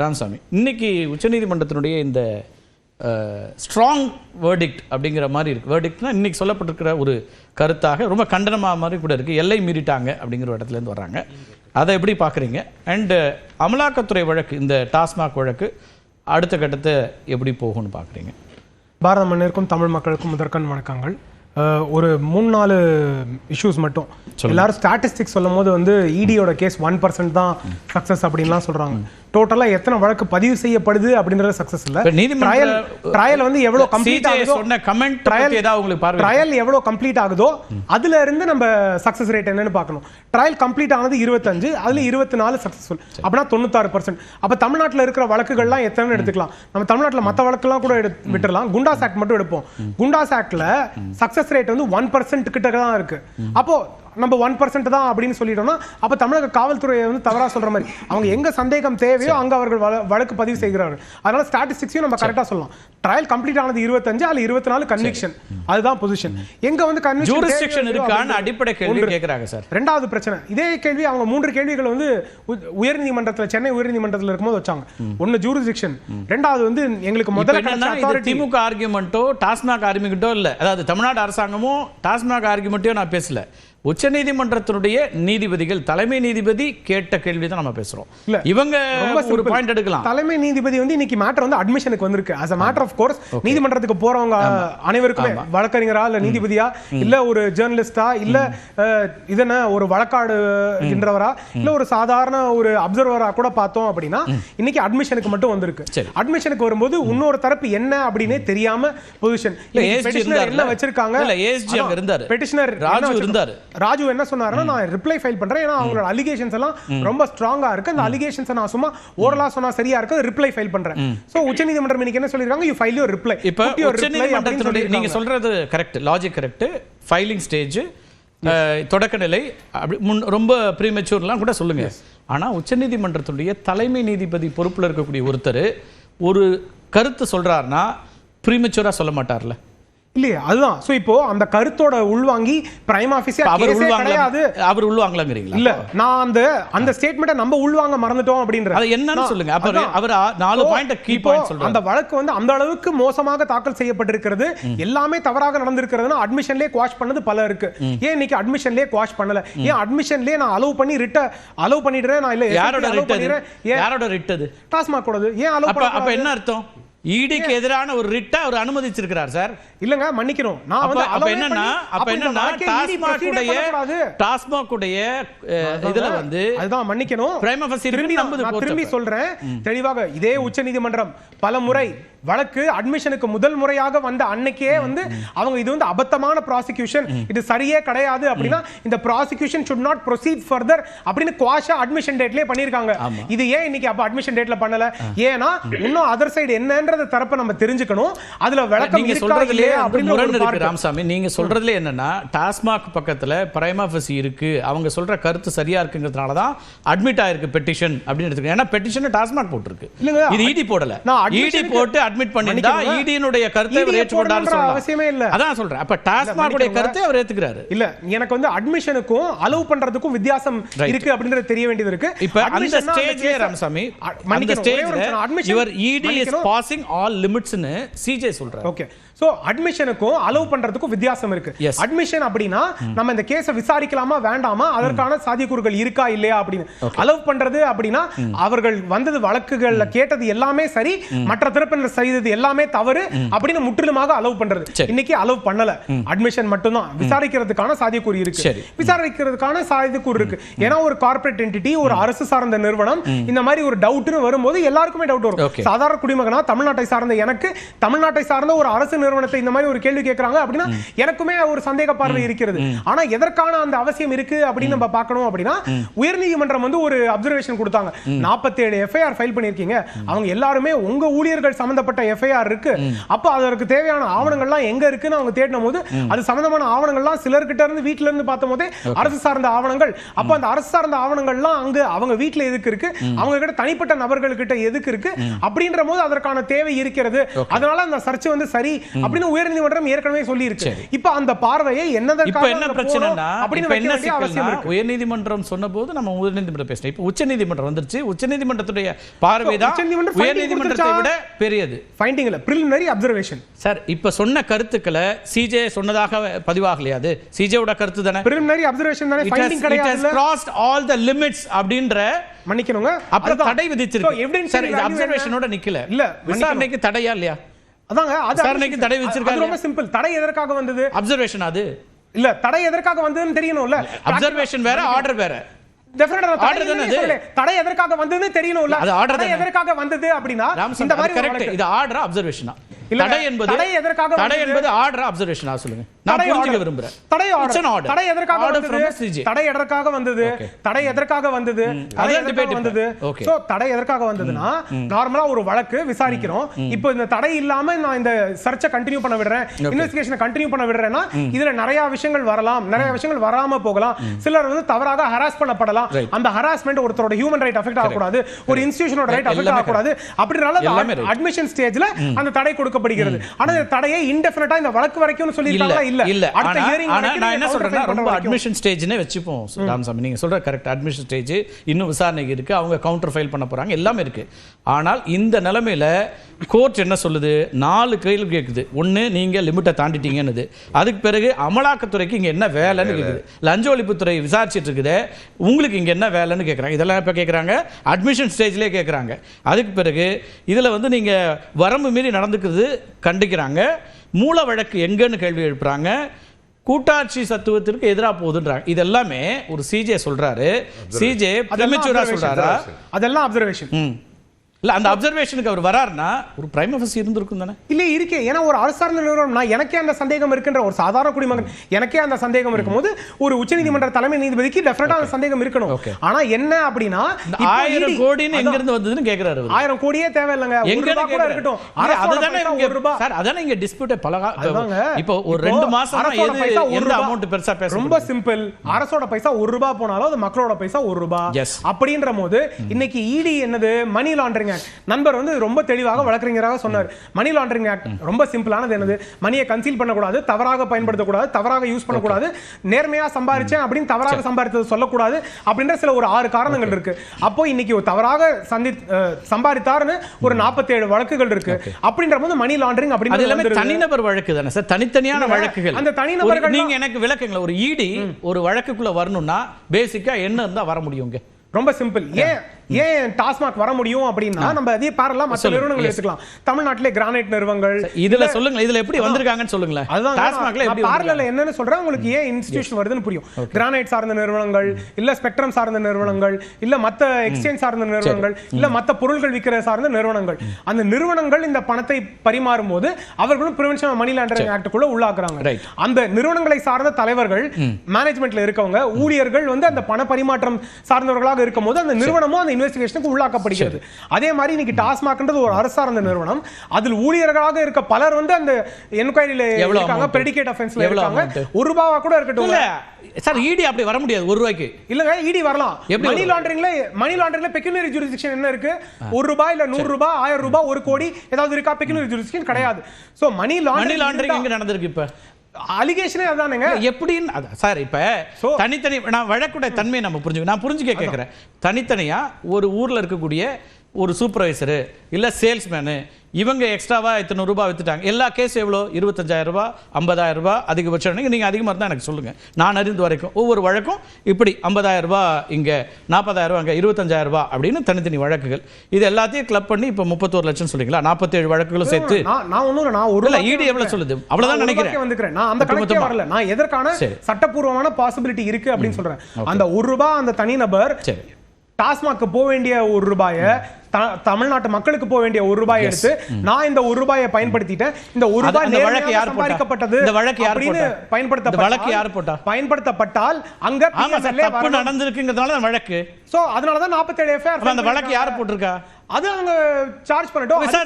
ராமசாமி. இன்னைக்கு உச்சநீதிமன்றத்தினுடைய இந்த ஸ்ட்ராங் வேர்டிக்ட் அப்படிங்கிற மாதிரி இருக்கு. வேர்டிக்ட்னா இன்னைக்கு சொல்லப்பட்டிருக்கிற ஒரு கருத்தாக ரொம்ப கண்டனமாக மாதிரி கூட இருக்கு. எல்லை மீறிட்டாங்க அப்படிங்கிற ஒரு இடத்துல இருந்து வர்றாங்க. அதை எப்படி பார்க்குறீங்க? அண்டு அமலாக்கத்துறை வழக்கு இந்த டாஸ்மாக் வழக்கு அடுத்த கட்டத்தை எப்படி போகும்னு பார்க்குறீங்க? பாரத மண்ணிற்கும் தமிழ் மக்களுக்கும் முதற்கண் வணக்கங்கள். ஒரு மூணு நாலு இஷ்யூஸ் மட்டும். எல்லாரும் ஸ்டாட்டிஸ்டிக்ஸ் சொல்லும் போது வந்து இடியோட கேஸ் ஒன் பர்சன்ட் தான் சக்சஸ் அப்படின்லாம் சொல்றாங்க. டோட்டலா எத்தனை வழக்கு பதிவு செய்யப்படுது அப்படின்றது சக்சஸ் இல்ல. ட்ரையல் ட்ரையல் வந்து எவ்வளவு கம்ப்ளீட் ஆகுதோ சொன்ன trial- பத்தி ஏதாவது உங்களுக்கு பார்வை ட்ரையல் எவ்வளவு கம்ப்ளீட் ஆகுதோ அதுல இருந்து நம்ம சக்சஸ் ரேட் என்னன்னு பார்க்கணும். ட்ரையல் கம்ப்ளீட் ஆனது இருபத்தஞ்சு அதுல இருபத்தி நாலு சக்சஸ்ஃபுல் அப்படின்னா தொண்ணூத்தாறு பர்சன்ட் அப்ப தமிழ்நாட்டுல இருக்கிற வழக்குகள்லாம் எத்தனை எடுத்துக்கலாம். நம்ம தமிழ்நாட்டுல மத்த வழக்கெல்லாம் கூட எடுத்து விட்டுறலாம். குண்டாஸ் ஆக்ட் மட்டும் எடுப்போம். குண்டாஸ் ஆக்ட்ல சக்சஸ் ரேட் வந்து ஒன் பர்சன்ட் கிட்ட தான் இருக்கு. அப்போ நம்ம ஒன் பர்சன்ட் தான் அப்படின்னு சொல்லிட்டோம்னா அப்ப தமிழக காவல்துறையை வந்து தவறா சொல்ற மாதிரி. அவங்க எங்க சந்தேகம் தேவையோ அங்க அவர்கள் வழ- வழக்கு பதிவு செய்கிறார்கள். அதனால ஸ்டாட்டிஸ்டிக்ஸையும் நம்ம கரெக்டா சொல்லலாம். ட்ரையல் கம்ப்ளீட் ஆனது இருபத்தஞ்சு அதுல இருபத்தி நாலு கன்விக்ஷன் அதுதான் பொசிஷன் எங்க வந்து தேவையோ இருக்கான்னு அடிப்படை கேள்வி ஒன்று. கேட்குறாங்க சார். ரெண்டாவது பிரச்சனை. இதே கேள்வி அவங்க மூன்று கேள்விகள் வந்து உயர்நீதிமன்றத்துல சென்னை உயர்நீதிமன்றத்துல இருக்கும்போது வச்சாங்க. ஒன்னு ஜூரிஸ்டிக்ஷன் ரெண்டாவது வந்து எங்களுக்கு முதல்ல திமுக ஆர்குமெண்ட்டோ டாஸ்மாக் ஆர்குமெண்ட்டோ இல்ல. அதாவது தமிழ்நாடு அரசாங்கமும் டாஸ்மாக் ஆர்குமெண்ட்டையும் நான் பேசல. உச்சநீதிமன்றத்தினுடைய நீதிபதிகள் தலைமை நீதிபதி கேட்ட கேள்வி தான் நம்ம பேசுறோம். இல்ல, இவங்க ஒரு. பாயிண்ட் எடுக்கலாம். தலைமை நீதிபதி வந்து இன்னைக்கு மேட்டர் வந்து அட்மிஷனுக்கு வந்திருக்கு. As a matter of course நீதிமன்றத்துக்கு போறவங்க அனைவருக்குமே வழக்கறிஞரா இல்ல நீதிபதியா இல்ல ஒரு ஜேர்னலிஸ்டா இல்ல இதென்ன ஒரு வழக்காடுகின்றவரா இல்ல ஒரு சாதாரண ஒரு அப்சர்வரா கூட பார்த்தோம் அப்படின்னா இன்னைக்கு அட்மிஷனுக்கு மட்டும் வந்திருக்கு. அட்மிஷனுக்கு வரும்போது இன்னொரு தரப்பு என்ன அப்படின்னே தெரியாம பொசிஷன்? என்ன வச்சிருக்காங்க? இல்ல, ASG அங்க இருந்தாரு. பெட்டிஷனர் ராஜு இருந்தாரு. ராஜு என்ன சொன்னாருன்னா நான் ரிப்ளை ஃபைல் பண்றேன். ஏன்னா அவங்களோட அலிகேஷன்ஸ் எல்லாம் ரொம்ப ஸ்ட்ராங்கா இருக்கு. அந்த அலிகேஷன்ஸ் நான் சும்மா ஓரலா சொன்னா சரியா இருக்கு ரிப்ளை ஃபைல் பண்றேன். சோ உச்சநீதிமன்றம் இன்னைக்கு என்ன சொல்லிருக்காங்க யூ ஃபைல் யுவர் ரிப்ளை இப்ப உச்சநீதிமன்றத்தினுடைய நீங்க சொல்றது correct logic correct filing stage தொடக்க நிலை அப்படி முன் ரொம்ப ப்ரீமெச்சூர்லாம் கூட சொல்லுங்க. ஆனா உச்சநீதிமன்றத்துடைய தலைமை நீதிபதி பொறுப்புல இருக்கக்கூடிய ஒருத்தர் ஒரு கருத்து சொல்றாருன்னா ப்ரீமெச்சூரா சொல்ல மாட்டார்ல. இல்லையே அதுதான். சோ இப்போ அந்த கருத்தோட உள்வாங்கி பிரைம் ஆபீஸே அவர் கிடையாது. அவர் உள்வாங்கலாங்கிறீங்களா? இல்ல நான் அந்த அந்த ஸ்டேட்மெண்ட்டை நம்ம உள்வாங்க மறந்துட்டோம் அப்படின்ற அது என்னன்னு சொல்லுங்க. அப்ப அவர் நாலு பாயிண்ட் கீ பாயிண்ட் சொல்றாரு. அந்த வழக்கு வந்து அந்த அளவுக்கு மோசமாக தாக்கல் செய்யப்பட்டிருக்கிறது. எல்லாமே தவறாக நடந்திருக்கிறதுனா அட்மிஷன்லயே குவாஷ் பண்ணது பல இருக்கு. ஏன் இன்னைக்கு அட்மிஷன்லயே குவாஷ் பண்ணல? ஏன் அட்மிஷன்லயே நான் அலோவ் பண்ணி ரிட்ட அலோவ் பண்ணிடுறேன்? நான் இல்ல யாரோட allow ரிட் அது பண்ணிடுறேன்? ஏன் யாரோட ரிட் அது டாஸ்மாக் கூடது ஏன் அலோவ் அப்ப என்ன அர்த்தம்? இடிக்கு எதிரான ஒரு ரிட்டை அவர் அனுமதிச்சிருக்கிறார் சார். இல்லங்க மன்னிக்கிறோம் நான் வந்து அப்ப என்னன்னா அப்ப என்னன்னா டாஸ்மாக் உடைய. டாஸ்மாக் உடைய இதுல வந்து அதுதான் மன்னிக்கணும். Facie திரும்பி நம்புது திரும்பி. சொல்றேன். தெளிவாக இதே உச்சநீதிமன்றம் பல முறை வழக்கு அட்மிஷனுக்கு முதல் முறையாக வந்த அன்னைக்கே வந்து அவங்க இது வந்து அபத்தமான ப்ராசிக்யூஷன் இது சரியே கிடையாது அப்படின்னா இந்த prosecution should not proceed further அப்படின்னு குவாஷா அட்மிஷன் டேட்லயே பண்ணிருக்காங்க இது ஏன் இன்னைக்கு அப்ப அட்மிஷன் டேட்ல பண்ணல? ஏன்னா இன்னும் அதர் சைடு என்னன்றத தரப்ப நம்ம தெரிஞ்சுக்கணும். அதுல விளக்கம் நீங்க சொல்றதுலயே அப்படின்னு ராமசாமி. நீங்க சொல்றதுல என்னன்னா டாஸ்மாக் பக்கத்துல பிரைமா ஃபசி இருக்கு. அவங்க சொல்ற கருத்து சரியா இருக்குங்கிறதுனால தான் அட்மிட் ஆயிருக்கு பெட்டிஷன் அப்படின்னு எடுத்துக்கணும். ஏன்னா பெட்டிஷன் டாஸ்மாக் போட்டிருக்கு. இது இடி போடல. நான் இடி admission-க்கு- போட்டு அட்மிட் பண்ணிருந்தா மன்னிக்கணுங்க. இடியினுடைய கருத்தை அவர் போடணுன்ற சொல்லலாம் அவசியமே இல்ல. அதான் சொல்றேன் அப்ப டாஸ்மாக் உடைய. கருத்தை அவர் ஏத்துக்கிறாரு இல்ல எனக்கு வந்து அட்மிஷனுக்கும் அலோவ் பண்றதுக்கும் வித்தியாசம். இருக்கு அப்படின்றது தெரிய வேண்டியது இருக்கு இப்ப அந்த ஸ்டேஜ்ல ராமசாமி அந்த ஸ்டேஜ்ல your ED is. Passing all லிமிட்ஸ்னு CJ சொல்றாரு ஓகே சோ அட்மிஷனுக்கும் அலோவ் பண்றதுக்கும் வித்தியாசம் இருக்கு. அட்மிஷன் அப்படின்னா நம்ம இந்த கேஸ விசாரிக்கலாமா வேண்டாமா? அதற்கான சாத்தியக்கூறுகள் இருக்கா இல்லையா அப்படின்னு. அலோவ் பண்றது அப்படின்னா அவர்கள் வந்தது வழக்குகள்ல கேட்டது எல்லாமே சரி மற்ற தரப்பினர் செய்தது எல்லாமே தவறு அப்படின்னு முற்றிலுமாக அலோவ் பண்றது. இன்னைக்கு அலோவ் பண்ணல. அட்மிஷன் மட்டும்தான். விசாரிக்கிறதுக்கான சாத்தியக்கூறு இருக்கு. சரி. விசாரிக்கிறதுக்கான சாத்தியக்கூறு இருக்கு. ஏன்னா ஒரு கார்ப்பரேட் என்டிட்டி ஒரு அரசு சார்ந்த நிறுவனம் இந்த மாதிரி ஒரு டவுட்னு வரும்போது எல்லாருக்குமே டவுட் வரும். சாதாரண குடிமகனா தமிழ்நாட்டை சார்ந்த எனக்கு தமிழ்நாட்டை சார்ந்த ஒரு அரசு நிறுவனத்தை இந்த மாதிரி ஒரு கேள்வி கேட்கறாங்க அப்படின்னா எனக்குமே ஒரு சந்தேக பார்வை இருக்கிறது. ஆனா எதற்கான அந்த அவசியம் இருக்கு அப்படின்னு நம்ம பார்க்கணும் அப்படின்னா உயர்நீதிமன்றம் வந்து ஒரு அப்சர்வேஷன் கொடுத்தாங்க. 47 எஃப்ஐஆர் ஃபைல் பண்ணிருக்கீங்க அவங்க எல்லாருமே உங்க ஊழியர்கள் சம்பந்தப்பட்ட எஃப்ஐஆர் இருக்கு. அப்ப அதற்கு தேவையான ஆவணங்கள்லாம் எங்க இருக்குன்னு அவங்க தேடின போது அது சம்பந்தமான ஆவணங்கள்லாம் சிலர்கிட்ட இருந்து வீட்ல இருந்து பார்த்த போதே அரசு சார்ந்த ஆவணங்கள். அப்ப அந்த அரசு சார்ந்த ஆவணங்கள்லாம் அங்க அவங்க வீட்ல எதுக்கு இருக்கு? அவங்க கிட்ட தனிப்பட்ட நபர்கள் கிட்ட எதுக்கு இருக்கு? அப்படின்ற போது அதற்கான தேவை இருக்கிறது. அதனால அந்த சர்ச் வந்து சரி அப்படின்னு உயர்நீதிமன்றம் ஏற்கனவே சொல்லி இருக்கு. இப்ப அந்த பார்வையை என்னதற்காக இப்ப என்ன பிரச்சனைனா அப்படின்னு என்ன சிக்கல்னா உயர்நீதிமன்றம் சொன்னபோது நம்ம உயர்நீதிமன்றம் பேசணும் இப்ப உச்சநீதிமன்றம் வந்துருச்சு. உச்சநீதிமன்றத்துடைய பார்வை தான் உயர்நீதிமன்றத்தை விட? பெரியது. ஃபைண்டிங் இல்ல. Preliminary அப்சர்வேஷன் சார் இப்ப சொன்ன கருத்துக்களை சிஜே சொன்னதாக பதிவாகலையா அது? சிஜேவோட கருத்து தானே? Preliminary அப்சர்வேஷன் தானே? ஃபைண்டிங் கிடையாது crossed all the limits அப்படின்ற மன்னிக்கணுங்க. அப்புறம். தடை விதிச்சிருக்கு. Value அப்சர்வேஷனோட நிக்கல. இல்ல, விசாரணைக்கு தடையா இல்லையா? அதாங்க அது தடை வச்சிருக்காங்க. ரொம்ப சிம்பிள் தடை எதற்காக வந்தது? அப்சர்வேஷன் அது. இல்ல தடை எதற்காக வந்ததுன்னு தெரியணும்ல. அப்சர்வேஷன் வேற ஆர்டர் வேற. தடை எதற்காக வந்ததுன்னு தெரியணும்ல. அது தானே? எதற்காக வந்தது அப்படின்னா இந்த மாதிரி. வழக்கு. இது ஆர்டரா அப்சர்வேஷனா தடை என்பது தடை எதற்காக தடை? என்பது ஆர்டரா அப்சர்வேஷனா சொல்லுங்க. நான் புரிஞ்சுக்க. விரும்புறேன். தடை order. தடை எதற்காக வந்தது. தடை எதற்காக வந்தது? தடை எதற்காக வந்தது? தடை எதற்காக வந்தது. சோ தடை எதற்காக வந்ததுன்னா நார்மலா ஒரு வழக்கு விசாரிக்கிறோம். இப்போ இந்த தடை இல்லாம நான் இந்த சர்ச்சை கண்டினியூ பண்ண விடுறேன் இன்வெஸ்டிகேஷனை கண்டினியூ பண்ண விடுறேன்னா இதுல நிறைய விஷயங்கள் வரலாம். நிறைய விஷயங்கள் வராம போகலாம். சிலர் வந்து தவறாக ஹராஸ் பண்ணப்படலாம். அந்த ஹராஸ்மெண்ட் ஒருத்தரோட ஹியூமன் ரைட் அஃபெக்ட் ஆகக்கூடாது. ஒரு இன்ஸ்டிடியூஷனோட ரைட் அஃபெக்ட் ஆகக்கூடாது. அப்படினால. அட்மிஷன் ஸ்டேஜ்ல அந்த தடை கொடுக்கப்படுகிறது ஆனா இந்த தடையை இன்டெஃபினட்டா இந்த வழக்கு வரைக்கும் இல்ல. சொல்லிருக்காங்களா இல்ல. இல்ல. அடுத்த வரைக்கும் நான் என்ன சொல்றேன்னா ரொம்ப. அட்மிஷன் ஸ்டேஜ்னே வச்சுப்போம் ராமசாமி நீங்க சொல்ற கரெக்ட் அட்மிஷன் ஸ்டேஜ் இன்னும் விசாரணைக்கு இருக்கு. அவங்க கவுண்டர் ஃபைல் பண்ண போறாங்க. எல்லாமே இருக்கு. ஆனால் இந்த நிலைமையில கோர்ட் என்ன சொல்லுது? நாலு கேள்வி கேக்குது. ஒண்ணு நீங்க லிமிட்டை தாண்டிட்டீங்கன்னு அதுக்கு பிறகு அமலாக்கத்துறைக்கு இங்க என்ன வேலைன்னு கேக்குது. லஞ்ச ஒழிப்புத்துறை விசாரிச்சிட்டு இருக்குது உங்களுக்கு இங்க என்ன வேலைன்னு கேக்குறாங்க. இதெல்லாம் இப்ப கேக்குறாங்க. அட்மிஷன் ஸ்டேஜ்லயே கேக்குறாங்க. அதுக்கு பிறகு இதுல வந்து நீங்க வரம்பு மீறி நடந்துக்கிறது கண்டிக்கிறாங்க. மூல வழக்கு எங்கன்னு கேள்வி எழுப்புறாங்க. கூட்டாட்சி சத்துவத்திற்கு எதிராக போகுதுன்றாங்க. இது எல்லாமே ஒரு சிஜே சொல்றாரு. சிஜே. சொல்றாரா? அதெல்லாம் அப்சர்வேஷன் இல்ல அந்த அப்சர்வேஷனுக்கு அவர் வராருன்னா ஒரு பிரைம் ஆஃபீஸ் இருந்திருக்கும் தானே? இல்ல இருக்கே. ஏன்னா ஒரு அரசார்ந்த நிறுவனம் நான் எனக்கே அந்த சந்தேகம் இருக்கின்ற ஒரு சாதாரண குடிமகன் எனக்கே அந்த சந்தேகம் இருக்கும்போது ஒரு உச்சநீதிமன்ற தலைமை நீதிபதிக்கு டெஃபினட்டா அந்த சந்தேகம் இருக்கணும். ஆனா என்ன அப்படின்னா ஆயிரம் கோடின்னு எங்க இருந்து வந்ததுன்னு கேக்குறாரு. ஆயிரம் கோடியே தேவையில்லைங்க. எங்க கூட இருக்கட்டும். அதுதானே பைசா இங்க ஒரு ரூபா சார் அதானே இங்க டிஸ்பியூட் அதுதாங்க. இப்போ ஒரு ரெண்டு மாசமா எந்த. அமௌண்ட் பெருசா பேச ரொம்ப சிம்பிள் அரசோட பைசா ஒரு ரூபாய் போனாலும் அது மக்களோட பைசா ஒரு ரூபாய். அப்படின்ற போது இன்னைக்கு இடி என்னது? மணி லாண்டரிங் ஆக்ட் நண்பர் வந்து ரொம்ப தெளிவாக வழக்கறிஞராக சொன்னார். மணி லாண்டரிங் ஆக்ட் ரொம்ப சிம்பிளானது என்னது? மணியை கன்சீல் பண்ணக்கூடாது தவறாக பயன்படுத்தக்கூடாது தவறாக யூஸ் பண்ணக்கூடாது நேர்மையா சம்பாரிச்சேன் அப்படின்னு தவறாக சம்பாதித்தது சொல்லக்கூடாது அப்படின்ற சில ஒரு ஆறு காரணங்கள் இருக்கு. அப்போ இன்னைக்கு தவறாக சந்தி சம்பாதித்தார்னு ஒரு 47 வழக்குகள் இருக்கு. அப்படின்ற போது மணி லாண்டரிங் அப்படின்னு எல்லாமே. தனிநபர் வழக்கு தானே சார்? தனித்தனியான வழக்குகள். அந்த தனிநபர்கள் நீங்க எனக்கு விளக்குங்களேன். ஒரு இடி ஒரு வழக்குக்குள்ள வரணும்னா பேசிக்கா என்ன இருந்தா வர முடியுங்க? ரொம்ப சிம்பிள் ஏன் ஏன் டாஸ்மாக் வர முடியும் அப்படின்னா நம்ம அதே பேரலாம் மற்ற. நிறுவனங்கள். எடுத்துக்கலாம். தமிழ்நாட்டிலே கிரானைட் நிறுவனங்கள். இதுல சொல்லுங்க இதுல எப்படி வந்திருக்காங்கன்னு சொல்லுங்களேன். அதுதான் டாஸ்மாக்ல வந்திருக்காங்க? என்னன்னு சொல்றேன் உங்களுக்கு ஏன் இன்ஸ்டிடியூஷன் வருதுன்னு புரியும். கிரானைட் சார்ந்த நிறுவனங்கள் இல்ல ஸ்பெக்ட்ரம் சார்ந்த நிறுவனங்கள் இல்ல மத்த எக்ஸ்சேஞ்ச் சார்ந்த நிறுவனங்கள் இல்ல மத்த பொருட்கள் விற்கிற சார்ந்த நிறுவனங்கள். அந்த நிறுவனங்கள் இந்த பணத்தை பரிமாறும் போது அவர்களும் பிரிவென்ஷன் மணி லாண்டரிங் ஆக்டுக்குள்ள உள்ளாக்குறாங்க. அந்த நிறுவனங்களை சார்ந்த தலைவர்கள் மேனேஜ்மெண்ட்ல இருக்கவங்க ஊழியர்கள் வந்து அந்த பண பரிமாற்றம் சார்ந்தவர்களாக இருக்கும்போது அந்த நிறுவனமும் அந்த இன்வெஸ்டிகேஷனுக்கு உள்ளாக்கப்படுகிறது. அதே மாதிரி இன்னைக்கு டாஸ்மாக்ன்றது ஒரு அரசார்ந்த நிறுவனம். அதில் ஊழியர்களாக இருக்க பலர் வந்து அந்த என்கொயரியில இருக்காங்க? பிரெடிகேட் அஃபென்ஸ்ல இருக்காங்க? ஒரு ரூபாவா கூட இருக்கட்டும். சார் இடி அப்படி வர முடியாது ஒரு ரூபாய்க்கு. இல்லங்க இடி வரலாம். எப்படி மணி? லாண்டரிங்ல மணி லாண்டரிங்ல பெக்யூனரி ஜூரிஸ்டிக்ஷன் என்ன இருக்கு? ஒரு ரூபாய் இல்ல நூறு ரூபாய் ஆயிரம் ரூபாய் ஒரு கோடி ஏதாவது இருக்கா? பெக்யூனரி ஜூரிஸ்டிக்ஷன் கிடையாது. சோ மணி லாண்டரிங் எங்க நடந்திருக்கு இப்ப? அலிகேஷனே அதானுங்க எப்படின்னு அது- சார் இப்ப தனித்தனி நான் வழக்குடைய தன்மையை நம்ம புரிஞ்சுக்க நான் புரிஞ்சுக்க கேட்கிறேன் தனித்தனியா ஒரு ஊர்ல இருக்கக்கூடிய ஒரு சூப்பர்வைசரு இல்ல சேல்ஸ்மேனு இவங்க எக்ஸ்ட்ராவா இத்தனை ரூபாய் வித்துட்டாங்க எல்லா கேஸ் எவ்வளோ ஐம்பதாயிரம் ரூபாய் அதிகபட்சம் நீங்க அதிகமா இருந்தா எனக்கு சொல்லுங்க நான் அறிந்து வரைக்கும் ஒவ்வொரு வழக்கும் இப்படி ஐம்பதாயிரம் ரூபாய் இங்க நாற்பதாயிரம் ரூபாய் அங்க இருபத்தஞ்சாயிரம் ரூபாய் அப்படின்னு தனித்தனி வழக்குகள் இது எல்லாத்தையும் கிளப் பண்ணி இப்ப முப்பத்தோரு லட்சம் சொல்றீங்களா நாற்பத்தேழு வழக்குகளும் சேர்த்து நான் இல்ல, நான் ஒரு இல்ல, எவ்வளவு வந்துக்கிறேன். சொல்லுது? ஒரு நினைக்கிறேன். வந்துக்கிறேன். நான் அந்த கணக்கே. வரல. நான் எதற்கான. சட்டப்பூர்வமான பாசிபிலிட்டி இருக்கு அப்படின்னு சொல்றேன் அந்த ஒரு ரூபாய் அந்த தனிநபர் சரி டாஸ்மாக்கு போக வேண்டிய ஒரு ரூபாய தமிழ்நாட்டு மக்களுக்கு போக வேண்டிய ஒரு ரூபாய் எடுத்து நான் இந்த ஒரு ரூபாயை பயன்படுத்திட்டேன். இந்த ஒரு ரூபாய் வழக்கு யார் போட்டா? சம்பாதிக்கப்பட்டது இந்த வழக்கு யார் பயன்படுத்தப்பட்டால் வழக்கு யார் போட்டா? பயன்படுத்தப்பட்டால் அங்க தப்பு. நடந்திருக்குங்கிறதுனால தான் வழக்கு. சோ அதனால தான் 47 எஃப்ஐஆர் அந்த வழக்கு யார் போட்டிருக்கா? அது அவங்க சார்ஜ் பண்ணட்டும். அது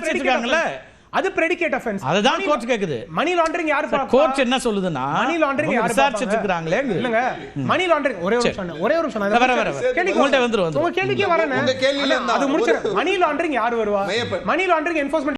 அது பிரெடிகேட் அஃபென்ஸ் அதுதான் கோர்ட் கேக்குது மணி லாண்டரிங் யாரு? கோர்ட் என்ன சொல்லுதுன்னா மணி லாண்டரிங் யாரு விசாரிச்சிட்டு? இருக்காங்களே இல்லங்க மணி லாண்டரிங் ஒரே ஒரு நிமிஷம் ஒரே ஒரு நிமிஷம் வர, வர. கேள்விக்கு உங்கள்ட்ட வரேன். வந்துரும். உங்க கேள்விக்கே வரேன் உங்க கேள்வியில அது முடிச்சிடுறேன். மணி லாண்டரிங் யாரு வருவா மணி லாண்டரிங் என்போர்ஸ்மெண்ட்